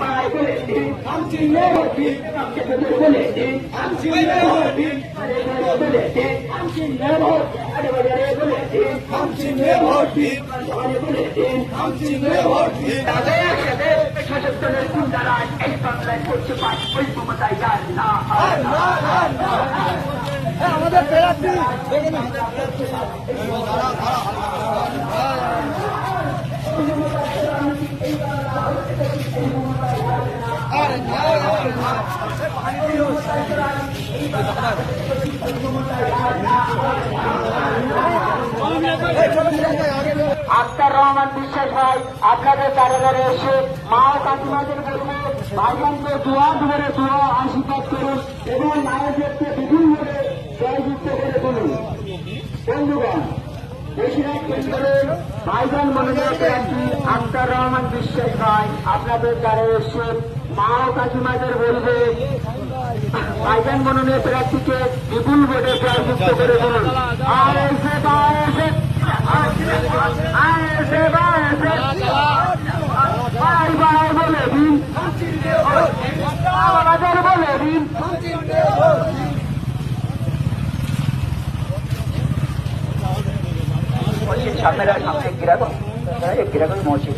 ভাই বলে দিন নাম চিনলে না আর না আমাদের আক্তার রহমান বিশ্বাস ভাই, আপনাদের কারাগারে এসে মা ও কাকিমাদের বলব ভাইজানকে দোয়া ধরে, দোয়া আশীর্বাদ করুন এবং নায়কদেরকে বিভিন্নভাবে জয়যুক্ত করে তুলুন। বন্ধুগণ ভাইজান মনোনীত আক্তার রহমান বিশ্বাস ভাই। আপনাদের দ্বারা এসে মা ও কাকিমাদের বলবে। ভাইজান মনোনীত প্রার্থীকে বিপুল ভোটে জয়যুক্ত করে বলুন আর এসে বা এসে আর এসে বা ভাই ভাই বলে দিন আমাদের বলে দিন সামনে সামনে গিরাগো গিরাগো মসজিদ